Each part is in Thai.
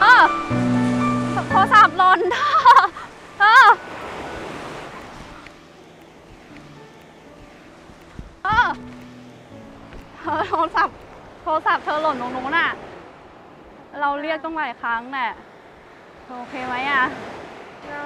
เออโทรศัพท์หล่น เออเออเธอโทรศัพท์โทรศัพท์เธอหล่นตรงนู้นน่ะ เราเรียกต้องหลายครั้งแหละโอเคไหมอะ เรา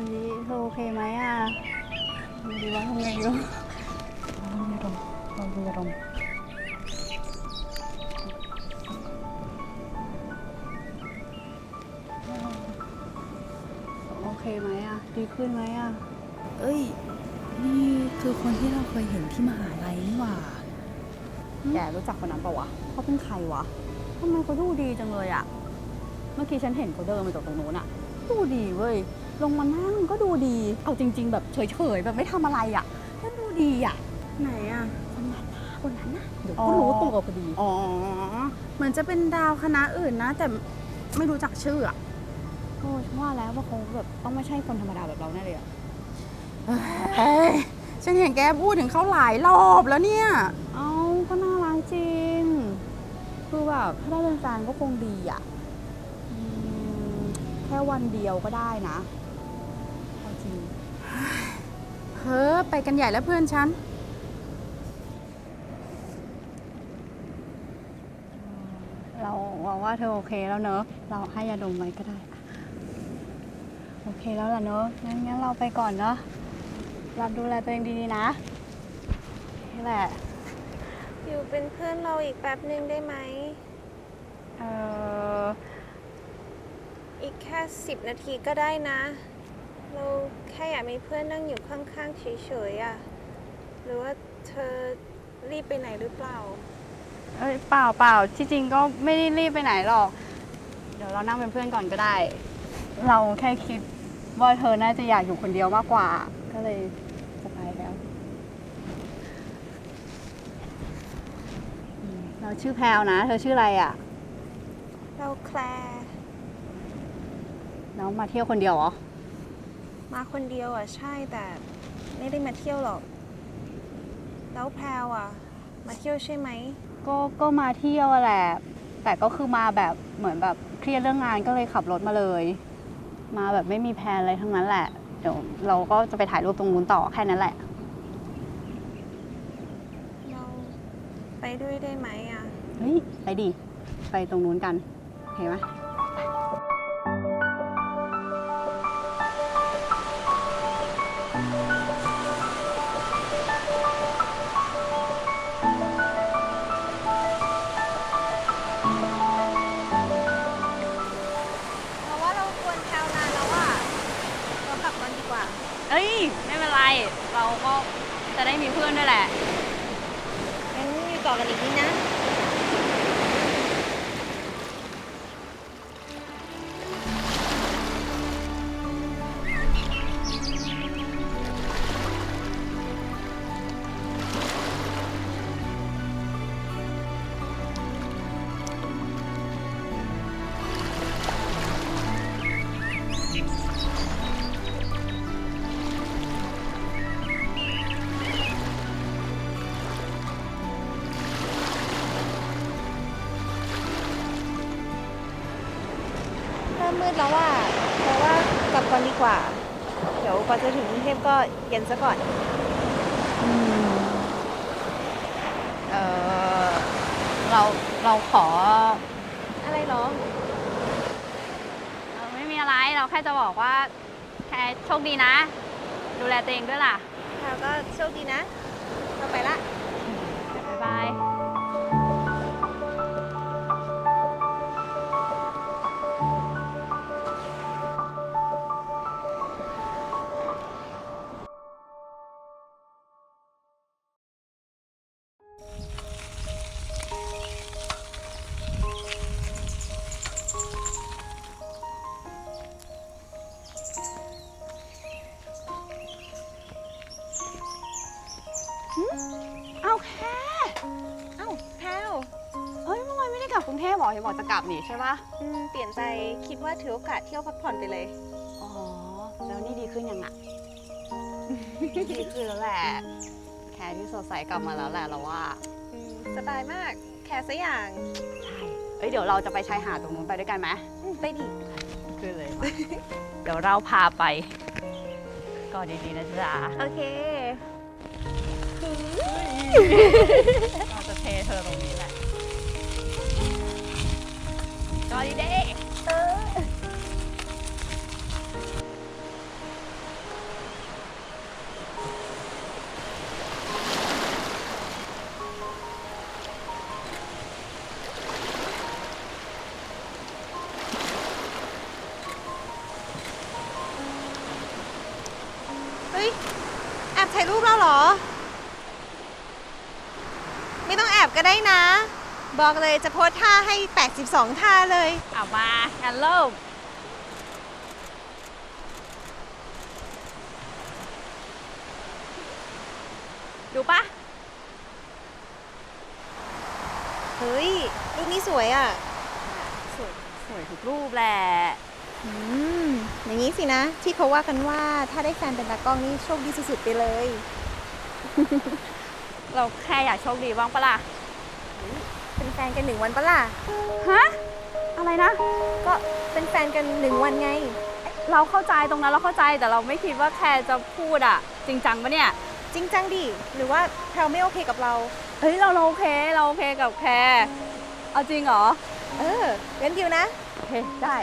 วันนี้เธอโอเคไหมอะวันนี้ว่าทำไงอยู่ลองยาดมลองดูยาดมโอเคไหมอะ ดีขึ้นไหมอะ เอ้ย นี่คือคนที่เราเคยเห็นที่มหาลัยนี่หว่า แกรู้จักคนนั้นปะวะ เขาเป็นใครวะทำไมเขาดูดีจังเลยอะเมื่อกี้ฉันเห็นเขาเดินมาจากตรงโน้นอะดูดีเว้ย ลงมานั่งก็ดูดี เอาจริง ๆ แบบเฉยๆแบบไม่ทำอะไรอะก็ดูดีอะไหนอะ คนนั้นนะคนนั้นนะเดี๋ยวอ๋อก็รู้ตัวพอดี อ๋อ เหมือนจะเป็นดาวคณะอื่นนะ แต่ไม่รู้จักชื่ออะโอ้ฉันว่าแล้วว่าเขาแบบต้องไม่ใช่คนธรรมดาแบบเราแน่เลยอะเอ้ยฉันเห็นแกพูดถึงเขาหลายรอบแล้วเนี่ย เอาก็น่ารักจริง คือแบบถ้าได้เป็นแฟนก็คงดีอะอืมแค่วันเดียวก็ได้นะเอาจริง เฮ้อไปกันใหญ่แล้วเพื่อนฉัน เราหวังว่าเธอโอเคแล้วเนอะ เราให้ยาดมไว้ก็ได้ โอเคแล้วล่ะเนอะงั้นงั้นเราไปก่อนเนอะรับดูแลตัวเองดีๆนะนี่แหละ อยู่เป็นเพื่อนเราอีกแป๊บหนึ่งได้ไหม เอออีกแค่สิบนาทีก็ได้นะ เราแค่อยากมีเพื่อนนั่งอยู่ข้างๆเฉยๆอะหรือว่าเธอรีบไปไหนหรือเปล่า เอ้ยเปล่าเปล่าที่จริงก็ไม่ได้รีบไปไหนหรอก เดี๋ยวเรานั่งเป็นเพื่อนก่อนก็ได้ เราแค่คิดว่าเธอน่าจะอยากอยู่คนเดียวมากกว่า ก็เลยจะไปแล้วอืมเราชื่อแพลวนะ เธอชื่ออะไรอะ เราแคลร์น้องมาเที่ยวคนเดียวเหรอ มาคนเดียวอะใช่แต่ไม่ได้มาเที่ยวหรอก แล้วแพรวอะ มาเที่ยวใช่ไหม ก็ก็มาเที่ยวแหละ แต่ก็คือมาแบบเหมือนแบบเครียดเรื่องงานก็เลยขับรถมาเลย มาแบบไม่มีแพลนอะไรทั้งนั้นแหละ เดี๋ยวเราก็จะไปถ่ายรูปตรงนู้นต่อแค่นั้นแหละ เราไปด้วยได้ไหมอะ เฮ้ย ไปดิ ไปตรงนู้นกัน เห็นไหม ได้มีเพื่อนด้วยแหละงั้นอยู่ต่อกันอีกนิดนะ ริ่มมืดแล้วอะเพราะว่ากลับก่อนดีกว่า เดี๋ยวกว่าจะถึงกรุงเทพก็เย็นซะก่อนเออเราเราขอ อะไรเหรอเออไม่มีอะไรเราแค่จะบอกว่าแค่โชคดีนะ ดูแลตัวเองด้วยล่ะแล้วก็โชคดีนะ เราไปละ บ๊ายบาย เอาแค่เอ้าแพลวเฮ้ยเมื่อวานไม่ได้กลับลับกรุงเทพบอกเห็นบอกจะกลับนี่ใช่ปะอืมเปลี่ยนใจคิดว่าถือโอกาสเที่ยวพักผ่อนไปเลย อ๋อ แล้วนี่ดีขึ้นยังอะดีขึ้นแล้วแหละ แค่ที่สดใสกลับมาแล้วแหละเราว่าอืมสบายมาก แค่สักอย่างใช่เอ้ยเดี๋ยวเราจะไปชายหาดตรงนู้นไปด้วยกันไหมอืมไปดิ ขึ้นเลยมา เดี๋ยวเราพาไปก็ดีๆนะจ๊ะ โอเค เราจะเทเธอตรงนี้แหละก็ดีเด้เฮ้ย แอบถ่ายรูปแล้วเหรอ ไม่ต้องแอบก็ได้นะ บอกเลยจะโพสท่าให้ 82 ท่าเลย เอามากันเริ่มดูปะเฮ้ย รูปนี้สวยอะ สวยสวยทุกรูปแหละ อืม อย่างนี้สินะ ที่เขาว่ากันว่าถ้าได้แฟนเป็นตากล้องนี่โชคดีสุดๆไปเลย เราแค่อยากโชคดีบ้างปะล่ะ เป็นแฟนกันหนึ่งวันปะล่ะ ฮะ อะไรนะ ก็เป็นแฟนกันหนึ่งวันไง เราเข้าใจตรงนั้นเราเข้าใจแต่เราไม่คิดว่าแคร์จะพูดอะจริงจังปะเนี่ย จริงจังดิ หรือว่าแพลไม่โอเคกับเรา เฮ้ยเราเราโอเคเราโอเคกับแคร์เอาจริงเหรอ เอองั้นดิวนะ โอเค ได้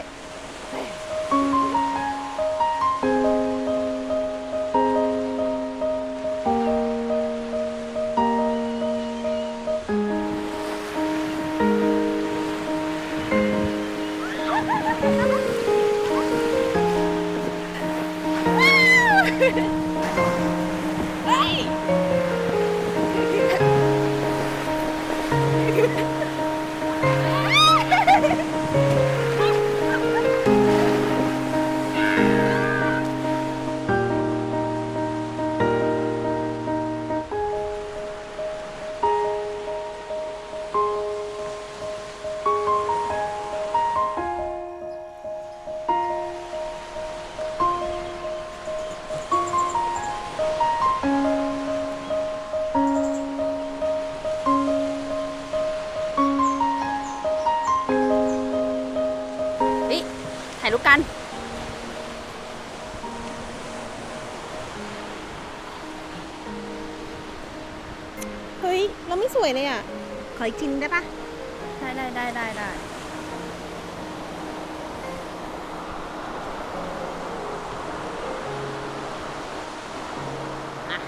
ฮ้ยเราไม่สวยเลยอะ ขออีกทีนึงได้ปะได้ได้ได้ได้ได้อะ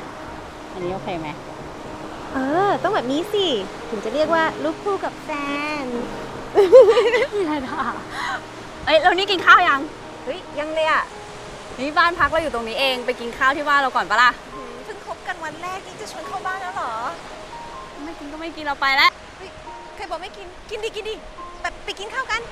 อันนี้โอเคไหมเออ ต้องแบบนี้สิ ถึงจะเรียกว่ารูปคู่กับแฟนได้ได้เอ้ยแล้วนี่กินข้าวยัง เฮ้ย ยังเลยอะ นี่บ้านพักเราอยู่ตรงนี้เอง ไปกินข้าวที่บ้านเราก่อนปะล่ะ ไม่กินเราไปแล้วเฮ้ยใครบอกไม่กิน กินดีกินดีแบบไปกินข้าวกัน